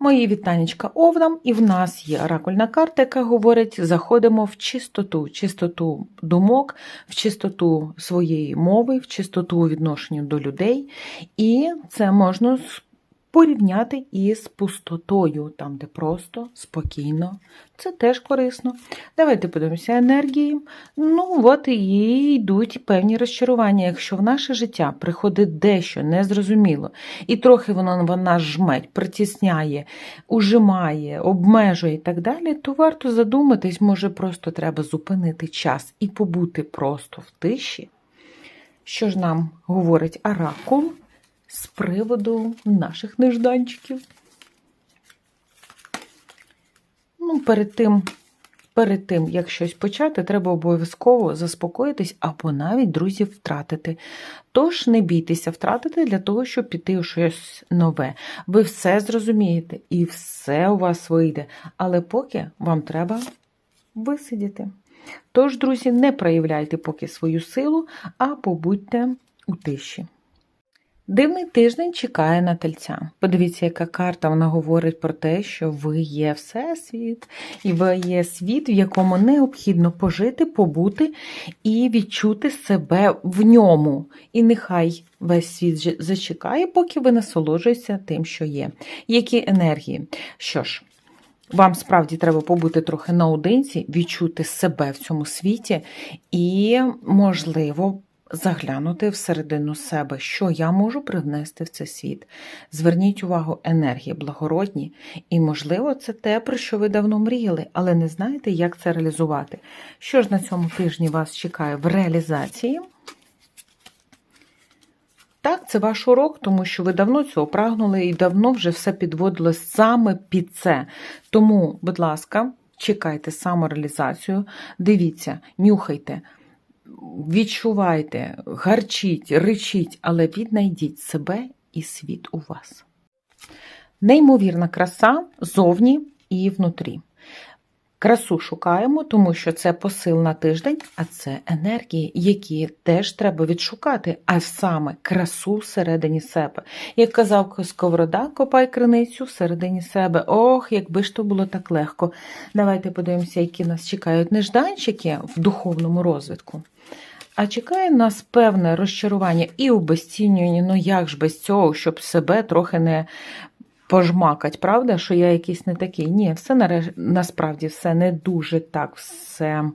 Мої вітанечка овнам, і в нас є оракульна карта, яка говорить: заходимо в чистоту, чистоту думок, в чистоту своєї мови, в чистоту у відношенню до людей. І це можна порівняти із пустотою, там, де просто, спокійно. Це теж корисно. Давайте подивимося енергії. Ну, от і йдуть певні розчарування. Якщо в наше життя приходить дещо незрозуміло, і трохи воно вона жметь, притісняє, ужимає, обмежує і так далі, то варто задуматись, може, просто треба зупинити час і побути просто в тиші. Що ж нам говорить оракул? З приводу наших нежданчиків. Ну, перед тим, перед тим, як щось почати, треба обов'язково заспокоїтись або навіть друзів втратити. Тож не бійтеся втратити для того, щоб піти у щось нове. Ви все зрозумієте і все у вас вийде. Але поки вам треба висидіти. Тож, друзі, не проявляйте поки свою силу, а побудьте у тиші. Дивний тиждень чекає на тельця. Подивіться, яка карта вона говорить про те, що ви є всесвіт, і ви є світ, в якому необхідно пожити, побути і відчути себе в ньому. І нехай весь світ зачекає, поки ви насолоджуєтеся тим, що є. Які енергії? Що ж, вам справді треба побути трохи наодинці, відчути себе в цьому світі, і, можливо, заглянути всередину себе, що я можу привнести в цей світ. Зверніть увагу, енергії благородні, і, можливо, це те, про що ви давно мріяли, але не знаєте, як це реалізувати. Що ж на цьому тижні вас чекає в реалізації? Так, це ваш урок, тому що ви давно цього прагнули і давно вже все підводили саме під це. Тому, будь ласка, чекайте самореалізацію, дивіться, нюхайте відчувайте, гарчіть, речіть, але віднайдіть себе і світ у вас. Неймовірна краса зовні і внутрі. Красу шукаємо, тому що це посил на тиждень, а це енергії, які теж треба відшукати, а саме красу всередині себе. Як казав Сковорода, копай криницю всередині себе. Ох, якби ж то було так легко. Давайте подивимося, які нас чекають нежданчики в духовному розвитку. А чекає нас певне розчарування і обезцінювання, ну як ж без цього, щоб себе трохи не пожмакать, правда, що я якийсь не такий. Ні, все насправді все не дуже так все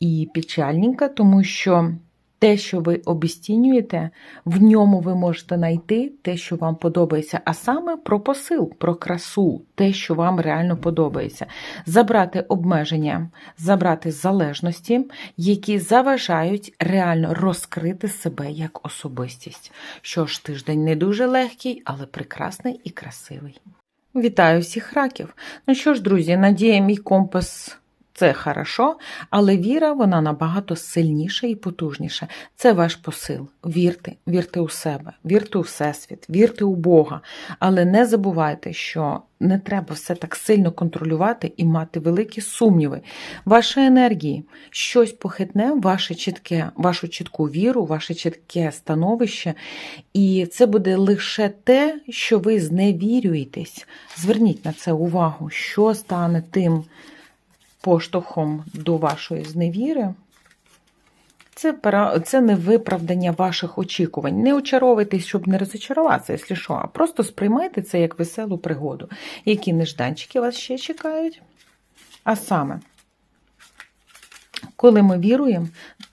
і печальненько, тому що те, що ви обістінюєте, в ньому ви можете знайти те, що вам подобається, а саме про посил, про красу, те, що вам реально подобається. Забрати обмеження, забрати залежності, які заважають реально розкрити себе як особистість. Що ж, тиждень не дуже легкий, але прекрасний і красивий. Вітаю всіх раків! Ну що ж, друзі, надія, мій компас. Це хорошо, але віра вона набагато сильніша і потужніша. Це ваш посил. Вірте, вірте у себе, вірте у Всесвіт, вірте у Бога. Але не забувайте, що не треба все так сильно контролювати і мати великі сумніви. Ваші енергії, щось похитне, ваше чітке, вашу чітку віру, ваше чітке становище. І це буде лише те, що ви зневірюєтесь. Зверніть на це увагу, що стане тим поштовхом до вашої зневіри. Це це не виправдання ваших очікувань. Не очаровуйтесь, щоб не розочаруватися, якщо що, а просто сприймайте це як веселу пригоду. Які нежданчики вас ще чекають? А саме, коли ми віруємо,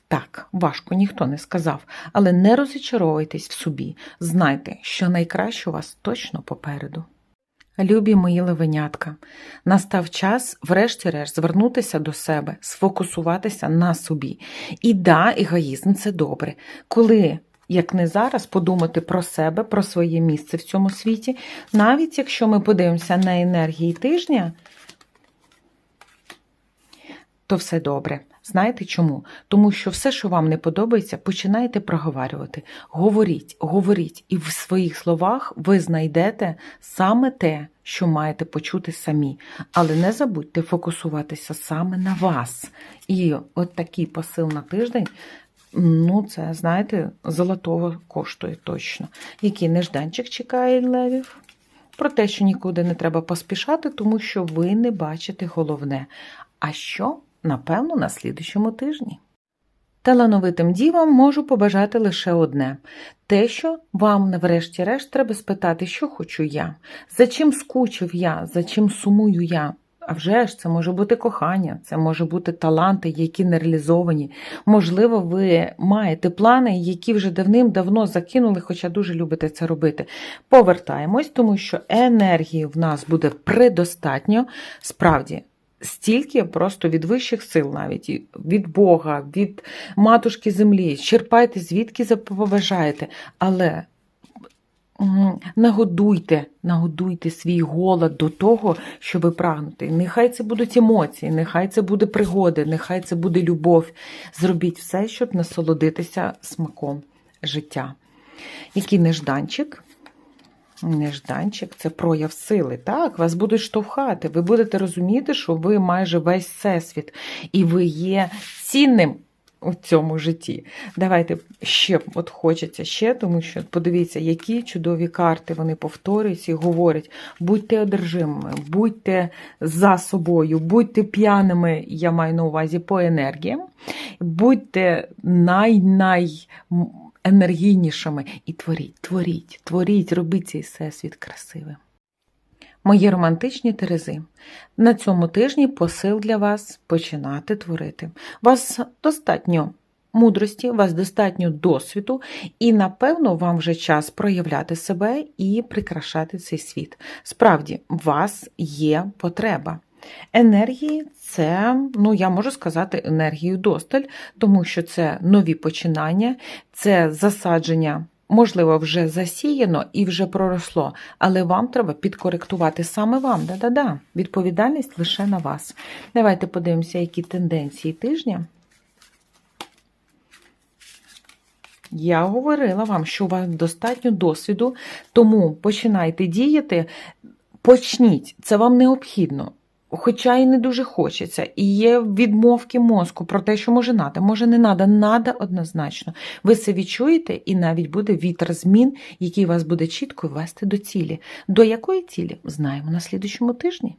так, важко ніхто не сказав, але не розочаровуйтесь в собі. Знайте, що найкраще у вас точно попереду. Любі мої левенятка, настав час, врешті-решт, звернутися до себе, сфокусуватися на собі. І да, егоїзм це добре. Коли, як не зараз, подумати про себе, про своє місце в цьому світі, навіть якщо ми подивимося на енергії тижня, то все добре. Знаєте чому? Тому що все, що вам не подобається, починаєте проговорювати. Говоріть, говоріть, і в своїх словах ви знайдете саме те, що маєте почути самі. Але не забудьте фокусуватися саме на вас. І от такий посил на тиждень. Ну, це, знаєте, золотого коштує точно. Який нежданчик чекає левів? про те, що нікуди не треба поспішати, тому що ви не бачите головне. А що, напевно, на слідущому тижні. Талановитим дівам можу побажати лише одне те, що вам, врешті-решт, треба спитати, що хочу я, за чим скучив я, за чим сумую я. А вже ж це може бути кохання, це може бути таланти, які не реалізовані. Можливо, ви маєте плани, які вже давним-давно закинули, хоча дуже любите це робити. Повертаємось, тому що енергії в нас буде предостатньо. Справді, стільки просто від вищих сил, навіть від Бога, від матушки землі. Черпайте, звідки побажаєте, але. Нагодуйте, нагодуйте свій голод до того, щоб прагнути. Нехай це будуть емоції, нехай це буде пригоди, нехай це буде любов. Зробіть все, щоб насолодитися смаком життя. Який нежданчик? Нежданчик це прояв сили. Так, вас будуть штовхати. Ви будете розуміти, що ви майже весь всесвіт, і ви є цінним у цьому житті. Давайте ще от хочеться ще, тому що подивіться, які чудові карти вони повторюються і говорять: будьте одержимими, будьте за собою, будьте п'яними, я маю на увазі по енергіям, будьте най-най енергійнішими і творіть, творіть, творіть, робіть цей всесвіт красивим. Мої романтичні терези. На цьому тижні посил для вас починати творити. Вас достатньо мудрості, вас достатньо досвіду, і, напевно, вам вже час проявляти себе і прикрашати цей світ. Справді, у вас є потреба. Енергії це, ну я можу сказати, енергію досталь, тому що це нові починання, це засадження. Можливо, вже засіяно і вже проросло, але вам треба підкоректувати саме вам. Да-да-да, Відповідальність лише на вас. Давайте подивимося, які тенденції тижня. Я говорила вам, що у вас достатньо досвіду, тому починайте діяти, почніть, це вам необхідно. Хоча і не дуже хочеться, і є відмовки мозку про те, що може надо, може не надо, надо однозначно. Ви це відчуєте, і навіть буде вітер змін, який вас буде чітко вести до цілі. До якої цілі? Знаємо на слідчому тижні.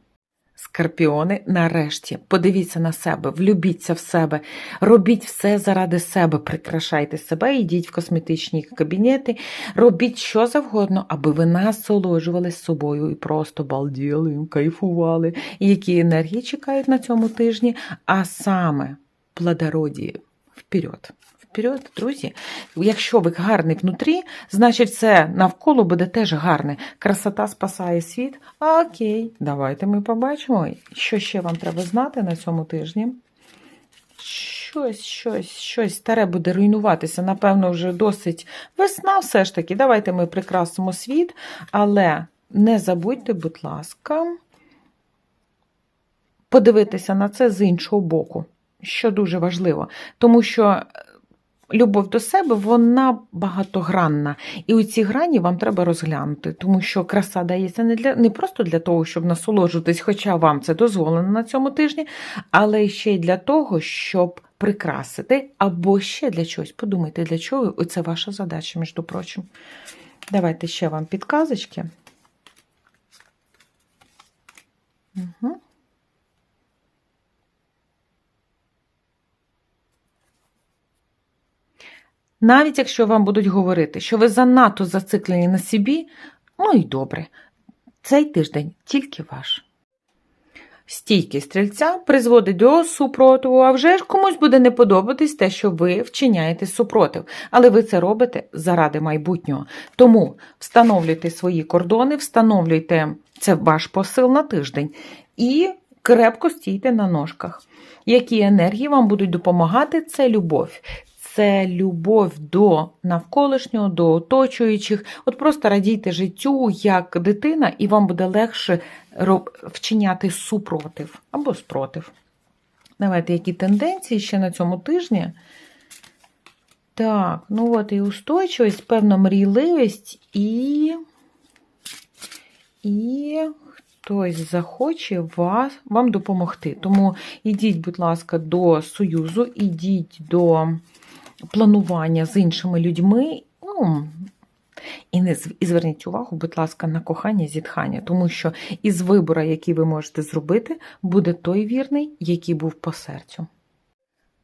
Скорпіони, нарешті, подивіться на себе, влюбіться в себе, робіть все заради себе, прикрашайте себе, йдіть в косметичні кабінети, робіть що завгодно, аби ви насолоджувались собою і просто балділи, кайфували. Які енергії чекають на цьому тижні, а саме плодородії вперед вперед, друзі. Якщо ви гарний внутрі, значить все навколо буде теж гарне. Красота спасає світ. Окей, давайте ми побачимо, що ще вам треба знати на цьому тижні. Щось, щось, щось старе буде руйнуватися. Напевно, вже досить весна, все ж таки. Давайте ми прикрасимо світ, але не забудьте, будь ласка, подивитися на це з іншого боку, що дуже важливо. Тому що любов до себе, вона багатогранна. І у ці грані вам треба розглянути, тому що краса дається не для не просто для того, щоб насолоджуватись, хоча вам це дозволено на цьому тижні, але ще й для того, щоб прикрасити, або ще для чогось. Подумайте, для чого це ваша задача, між прочим. Давайте ще вам підказочки. Угу. Навіть якщо вам будуть говорити, що ви занадто зациклені на собі, ну і добре, цей тиждень тільки ваш. Стійкість стрільця призводить до супротиву, а вже ж комусь буде не подобатись те, що ви вчиняєте супротив, але ви це робите заради майбутнього. Тому встановлюйте свої кордони, встановлюйте це ваш посил на тиждень і крепко стійте на ножках. Які енергії вам будуть допомагати, це любов, це любов до навколишнього, до оточуючих. От просто радійте життю як дитина, і вам буде легше вчиняти супротив або спротив. Давайте, які тенденції ще на цьому тижні. Так, ну от і устойчивість, певна мрійливість, і і хтось захоче вас, вам допомогти. Тому ідіть, будь ласка, до Союзу, ідіть до планування з іншими людьми. Ну, І не і зверніть увагу, будь ласка, на кохання зітхання, тому що із вибора, який ви можете зробити, буде той вірний, який був по серцю.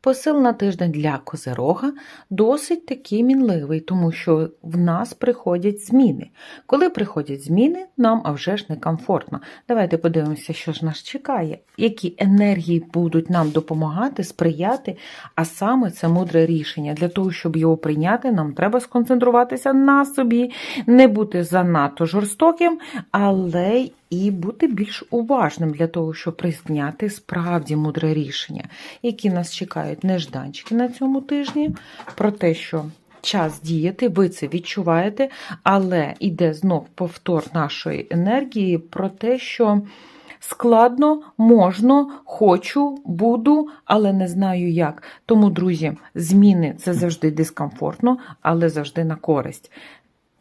Посил на тиждень для козирога досить такий мінливий, тому що в нас приходять зміни. Коли приходять зміни, нам а вже ж некомфортно. Давайте подивимося, що ж нас чекає, які енергії будуть нам допомагати, сприяти, а саме це мудре рішення. Для того, щоб його прийняти, нам треба сконцентруватися на собі, не бути занадто жорстоким, але і бути більш уважним для того, щоб прийняти справді мудре рішення, які нас чекають нежданчики на цьому тижні, про те, що час діяти, ви це відчуваєте, але йде знов повтор нашої енергії про те, що. Складно, можна, хочу, буду, але не знаю як. Тому, друзі, зміни це завжди дискомфортно, але завжди на користь.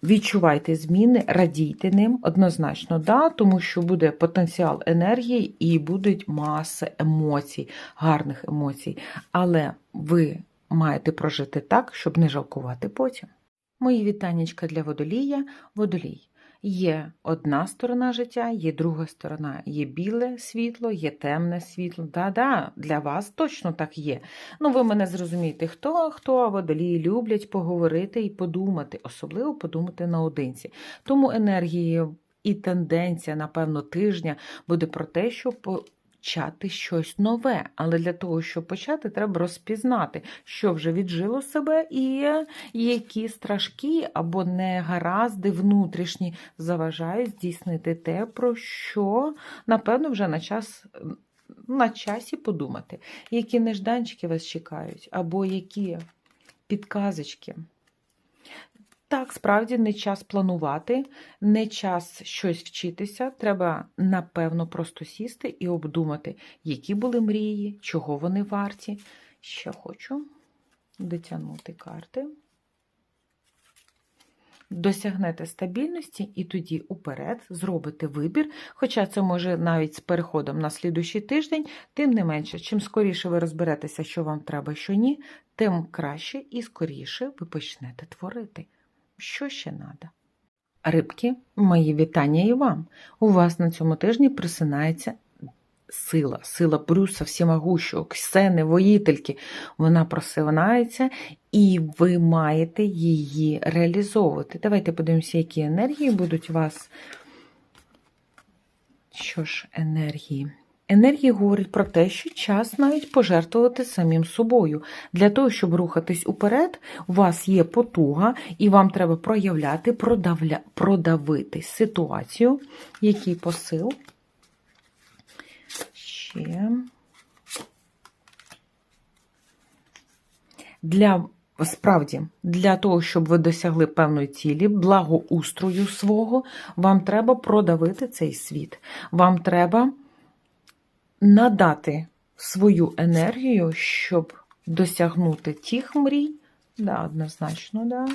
Відчувайте зміни, радійте ним однозначно, да, тому що буде потенціал енергії і будуть маси емоцій, гарних емоцій. Але ви маєте прожити так, щоб не жалкувати потім. Мої вітаннячка для водолія. Водолій. Є одна сторона життя, є друга сторона. Є біле світло, є темне світло. Да-да, для вас точно так є. Ну, ви мене зрозумієте, хто, хто, водолії люблять поговорити і подумати, особливо подумати наодинці. Тому енергії і тенденція, напевно, тижня буде про те, що почати щось нове. Але для того, щоб почати, треба розпізнати, що вже віджило себе, і які страшки або негаразди внутрішні заважають здійснити те, про що, напевно, вже на час. На часі подумати, які нежданчики вас чекають, або які підказочки. Так, справді не час планувати, не час щось вчитися. Треба, напевно, просто сісти і обдумати, які були мрії, чого вони варті. Ще хочу дотягнути карти. Досягнете стабільності і тоді уперед зробите вибір, хоча це може навіть з переходом на слідуючий тиждень, тим не менше, чим скоріше ви розберетеся, що вам треба, що ні, тим краще і скоріше ви почнете творити. Що ще треба? Рибки, мої вітання і вам. У вас на цьому тижні присинається сила, сила Брюса всімогущого, Ксени, воїтельки. Вона просинається, і ви маєте її реалізовувати. Давайте подивимося, які енергії будуть у вас. Що ж, енергії? Енергії говорить про те, що час навіть пожертвувати самим собою. Для того, щоб рухатись уперед, у вас є потуга, і вам треба проявляти, продавля... продавити ситуацію, який посил. Ще. Для Справді, для того, щоб ви досягли певної цілі, благоустрою свого, вам треба продавити цей світ. Вам треба надати свою енергію, щоб досягнути тих мрій, да, однозначно, да,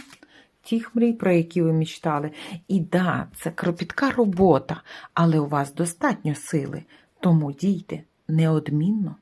тих мрій, про які ви мечтали. І да, це кропітка робота, але у вас достатньо сили, тому дійте неодмінно.